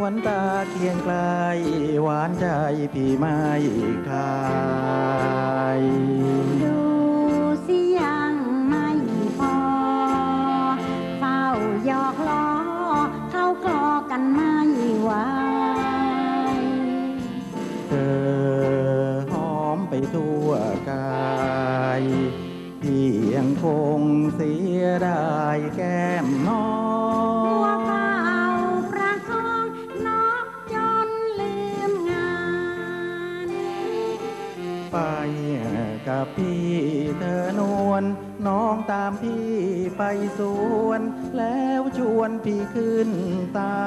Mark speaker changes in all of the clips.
Speaker 1: ขวัญตาเคียงไกลหวานใจพี่ไม่คลาย
Speaker 2: ดูสิยังไม่พอ เฝ้าหยอกล้อ เข้ากลอกันไม่ไหว
Speaker 1: เธอหอมไปทั่วกายพี่ยังคงเสียดายแก้มน้อ
Speaker 2: หัว
Speaker 1: ง
Speaker 2: กั
Speaker 1: บพี่เธอนวลน้องตามพี่ไปสวน แล้วชวนพี่ขึ้นตา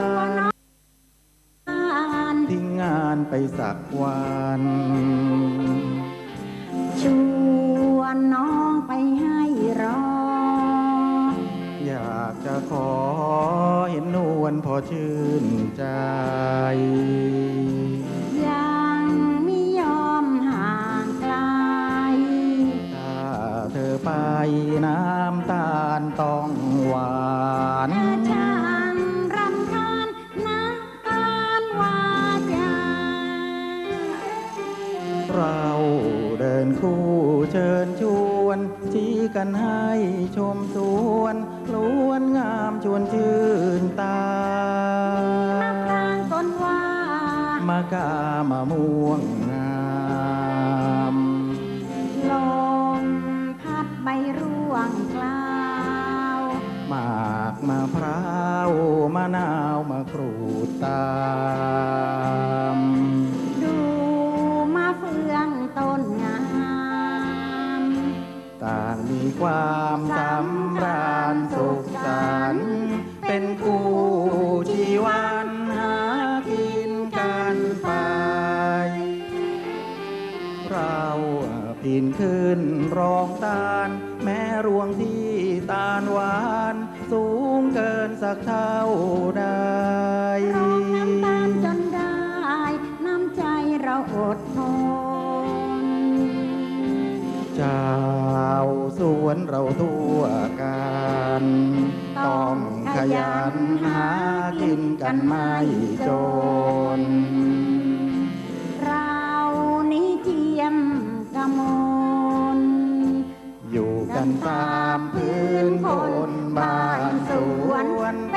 Speaker 2: ตัวน้องอ่าน
Speaker 1: ทิ้งงานไปสักวัน
Speaker 2: ชวนน้องไปให้รอ
Speaker 1: อยากจะขอเห็นนวลพอชื่นใจ
Speaker 2: ไป
Speaker 1: น้ำตาลต้องหวาน
Speaker 2: เธอช่างรำคาญนักการวาจา
Speaker 1: เราเดินคู่เชิญชวนชี้กันให้ชมสวนล้วนงามชวนชื่นตา
Speaker 2: นับทางต้นว่า
Speaker 1: มากามะม่วงะนาวมะกรูดตาม
Speaker 2: ดูมาเฟืองต้นงาม
Speaker 1: ต่างมีความสำราญสุขสันต์เป็นคู่ชีวันหากินกันไป เราพินขึ้นรองตาลแม้รวงที่ตาลหวาน สูงเกินสักเท่าใด
Speaker 2: ร้องน้ำตาลจนได้ น้ำใจเราอดทน
Speaker 1: เจ้าสวนเราทั่วกันต้องขยันหากินกันไม่จน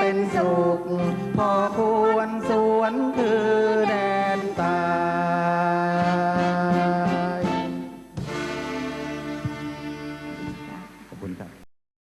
Speaker 1: เป็นสุขพอควรสวนคืน